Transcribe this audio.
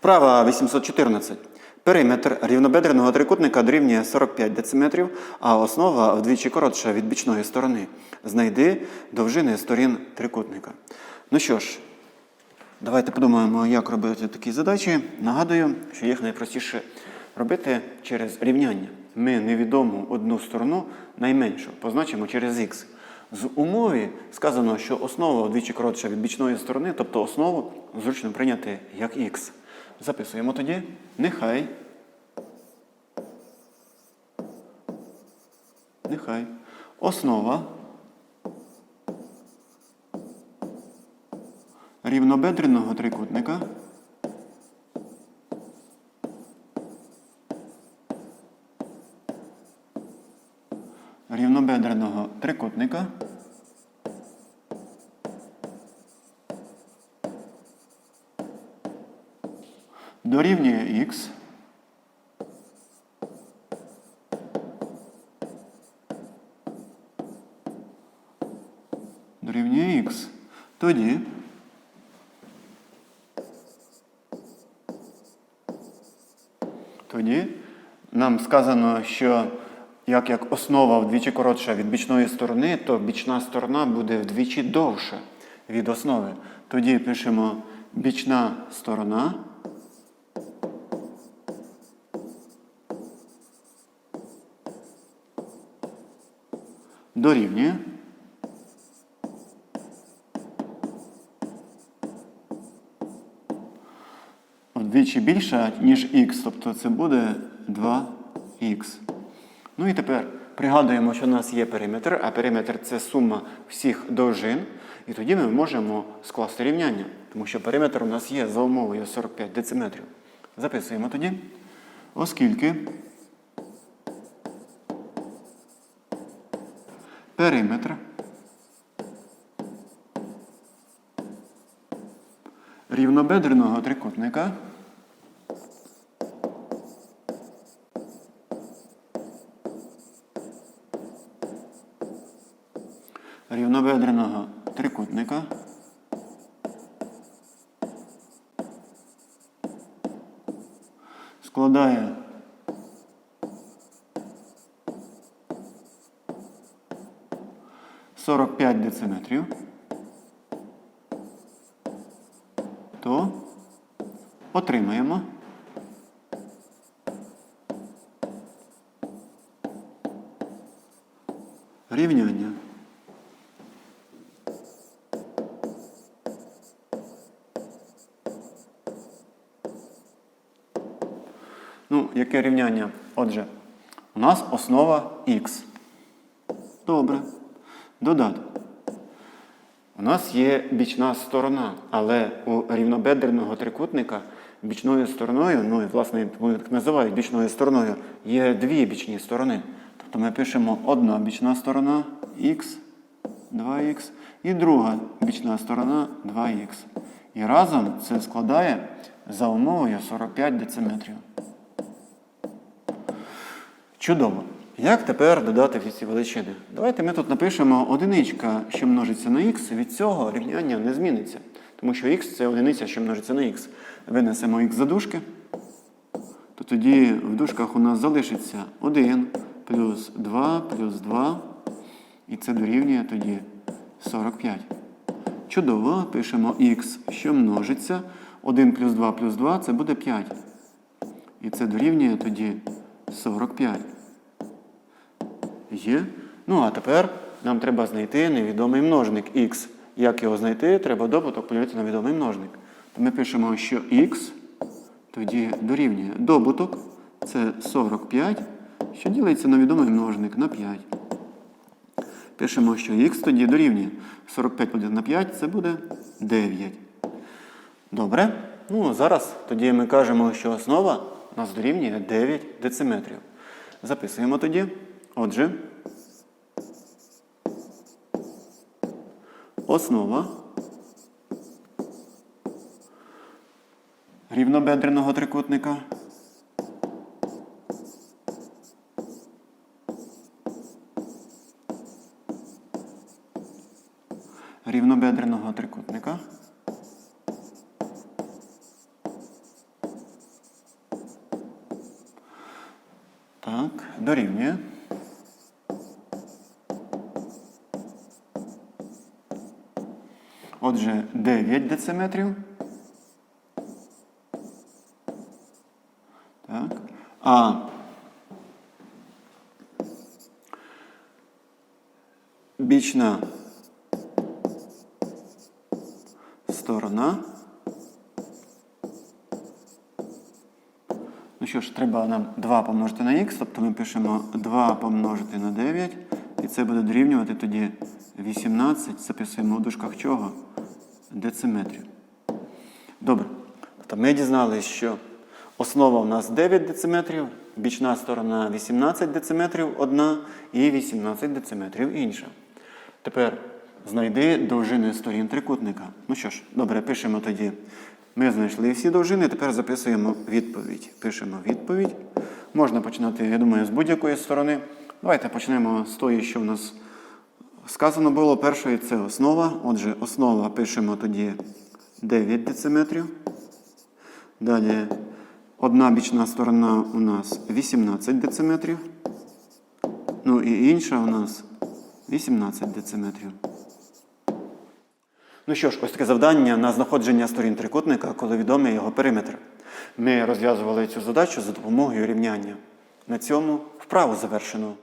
Вправа 814. Периметр рівнобедреного трикутника дорівнює 45 дециметрів, а основа вдвічі коротша від бічної сторони. Знайди довжини сторін трикутника. Ну що ж, давайте подумаємо, як робити такі задачі. Нагадую, що їх найпростіше робити через рівняння. Ми невідому одну сторону найменшу позначимо через х. З умові сказано, що основа вдвічі коротша від бічної сторони, тобто основу зручно прийняти як х. Записуємо тоді. Нехай. Нехай. Основа рівнобедреного трикутника рівнобедреного трикутника дорівнює х дорівнює х. Тоді тоді нам сказано, що як, як основа вдвічі коротша від бічної сторони, то бічна сторона буде вдвічі довша від основи. Тоді пишемо бічна сторона. Дорівнює. Вдвічі більша, ніж х, тобто це буде 2х. Ну і тепер пригадуємо, що у нас є периметр, а периметр це сума всіх довжин. І тоді ми можемо скласти рівняння, тому що периметр у нас є за умовою 45 дециметрів. Записуємо тоді. Оскільки периметр рівнобедреного трикутника. Рівнобедреного трикутника. Складає сорок п'ять дециметрів, то отримаємо. Ну, яке рівняння? Отже, у нас основа х. Добре. Додати. У нас є бічна сторона, але у рівнобедреного трикутника бічною стороною, ну і власне вони так називають бічною стороною, є дві бічні сторони. Тобто ми пишемо одна бічна сторона х, 2х, і друга бічна сторона 2х. І разом це складає за умовою 45 дециметрів. Чудово. Як тепер додати всі ці величини? Давайте ми тут напишемо одиничка, що множиться на х, від цього рівняння не зміниться. Тому що х це одиниця, що множиться на х. Винесемо х за дужки, то тоді в дужках у нас залишиться 1 плюс 2 плюс 2, і це дорівнює тоді 45. Чудово, пишемо х, що множиться. 1 плюс 2 плюс 2 це буде 5. І це дорівнює тоді 45. Є. Ну, а тепер нам треба знайти невідомий множник х. Як його знайти? Треба добуток поділити на відомий множник. То ми пишемо, що х тоді дорівнює добуток. Це 45, що ділиться на відомий множник на 5. Пишемо, що х тоді дорівнює 45 поділити на 5, це буде 9. Добре. Ну, зараз тоді ми кажемо, що основа у нас дорівнює 9 дециметрів. Записуємо тоді. Отже, основа рівнобедреного трикутника. Рівнобедреного трикутника. Так, дорівнює. Отже, 9 дециметрів. Так. А бічна сторона. Ну що ж, треба нам 2 помножити на х, тобто ми пишемо 2 помножити на 9, і це буде дорівнювати тоді 18, записуємо у дужках чого? Дециметрів. Добре. Тобто ми дізналися, що основа у нас 9 дециметрів, бічна сторона 18 дециметрів одна і 18 дециметрів інша. Тепер знайди довжини сторін трикутника. Ну що ж, добре, пишемо тоді. Ми знайшли всі довжини, тепер записуємо відповідь. Пишемо відповідь. Можна починати, я думаю, з будь-якої сторони. Давайте почнемо з тої, що в нас сказано було. Першої це основа. Отже, основа пишемо тоді 9 дециметрів. Далі одна бічна сторона у нас 18 дециметрів. Ну і інша у нас 18 дециметрів. Ну що ж, ось таке завдання на знаходження сторін трикутника, коли відомий його периметр. Ми розв'язували цю задачу за допомогою рівняння. На цьому вправу завершено.